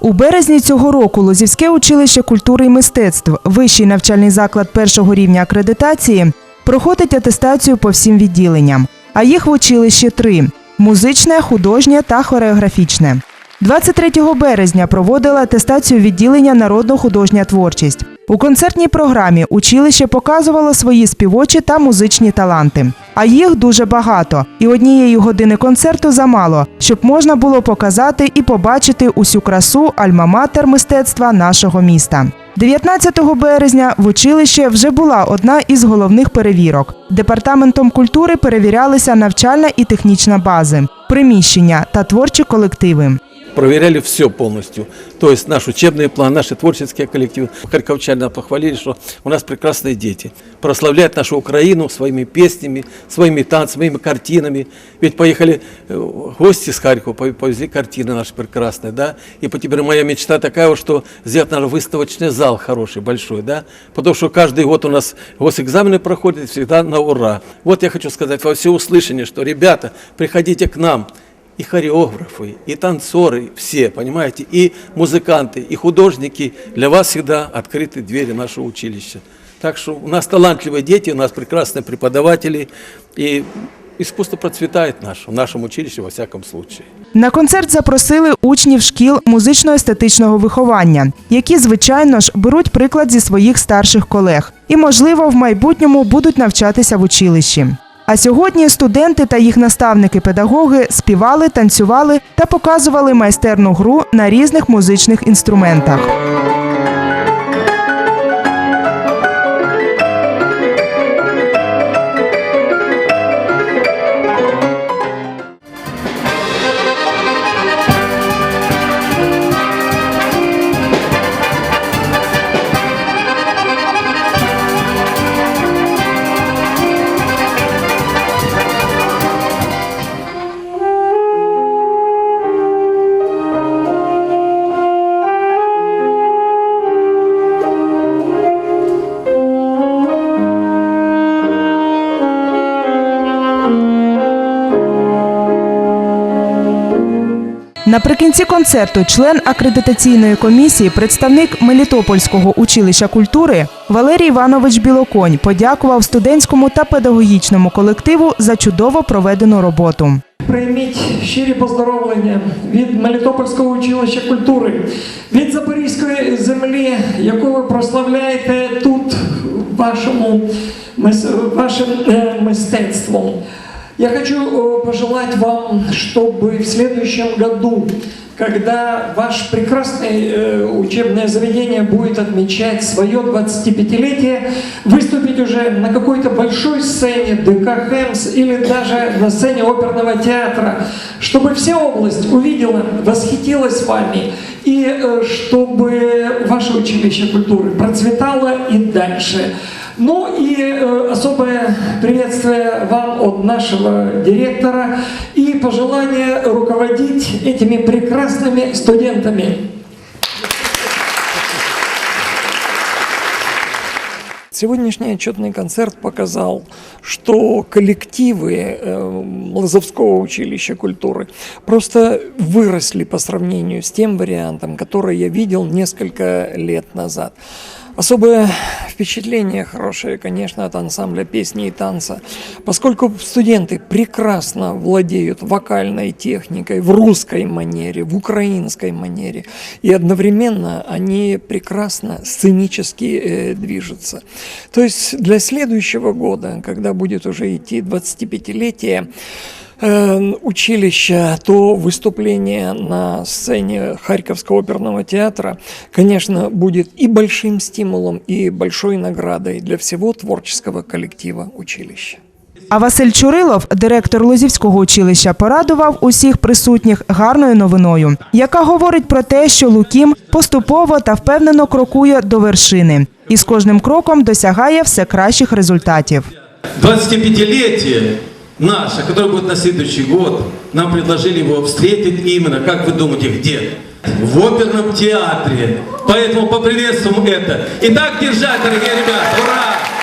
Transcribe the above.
У березні цього року Лозівське училище культури і мистецтв, вищий навчальний заклад першого рівня акредитації, проходить атестацію по всім відділенням. А їх в училищі три: музичне, художнє та хореографічне. 23 березня проводила атестацію відділення народно-художня творчість. У концертній програмі училище показувало свої співочі та музичні таланти. А їх дуже багато, і однієї години концерту замало, щоб можна було показати і побачити усю красу альма-матер мистецтва нашого міста. 19 березня в училище вже була одна із головних перевірок. Департаментом культури перевірялися навчальна і технічна бази, приміщення та творчі колективи. Проверяли все полностью. То есть наш учебный план, наши творческие коллективы. Харьковчане похвалили, что у нас прекрасные дети. Прославляют нашу Украину своими песнями, своими танцами, своими картинами. Ведь поехали э, гости с Харькова, пов- повезли картины наши прекрасные, да. И теперь моя мечта такая, что сделать, наверное, выставочный зал хороший, большой, да. Потому что каждый год у нас госэкзамены проходят всегда на ура. Вот я хочу сказать во всеуслышание, что, ребята, приходите к нам и хореографы, и танцоры, все, понимаете, и музыканты, и художники. Для вас всегда открыты двери нашего училища. Так что у нас талантливые дети, у нас прекрасные преподаватели, и искусство процветает наше, в нашем училище во всяком случае. На концерт запросили учнів шкіл музично-естетичного виховання, які, звичайно ж, беруть приклад зі своїх старших колег і, можливо, в майбутньому будуть навчатися в училищі. А сьогодні студенти та їх наставники-педагоги співали, танцювали та показували майстерну гру на різних музичних інструментах. Наприкінці концерту член акредитаційної комісії, представник Мелітопольського училища культури Валерій Іванович Білоконь подякував студентському та педагогічному колективу за чудово проведену роботу. Прийміть щирі поздоровлення від Мелітопольського училища культури, від Запорізької землі, яку ви прославляєте тут вашому, вашим е, мистецтвом. Я хочу э, пожелать вам, чтобы в следующем году, когда ваше прекрасное э, учебное заведение будет отмечать свое 25-летие, выступить уже на какой-то большой сцене ДК «Хэмс» или даже на сцене оперного театра, чтобы вся область увидела, восхитилась вами, и э, чтобы ваше училище культуры процветало и дальше. Ну и э, особое приветствие вам от нашего директора и пожелание руководить этими прекрасными студентами. Сегодняшний отчетный концерт показал, что коллективы э, Лозовского училища культуры просто выросли по сравнению с тем вариантом, который я видел несколько лет назад. Особое впечатление хорошее, конечно, от ансамбля песни и танца, поскольку студенты прекрасно владеют вокальной техникой в русской манере, в украинской манере, и одновременно они прекрасно сценически э, движутся. То есть для следующего года, когда будет уже идти 25-летие, э, училища, то выступление на сцене Харьковского оперного театра, конечно, будет и большим стимулом, и большой наградой для всего творческого коллектива училища. А Василь Чурилов, директор Лозівського училища, порадував усіх присутніх гарною новиною, яка говорить про те, що Лукім поступово та впевнено крокує до вершини і з кожним кроком досягає все кращих результатів. 25-летие наше, которое будет на следующий год, нам предложили его встретить именно, как вы думаете, где? В оперном театре. Поэтому поприветствуем это. Итак, держать, дорогие ребята. Ура!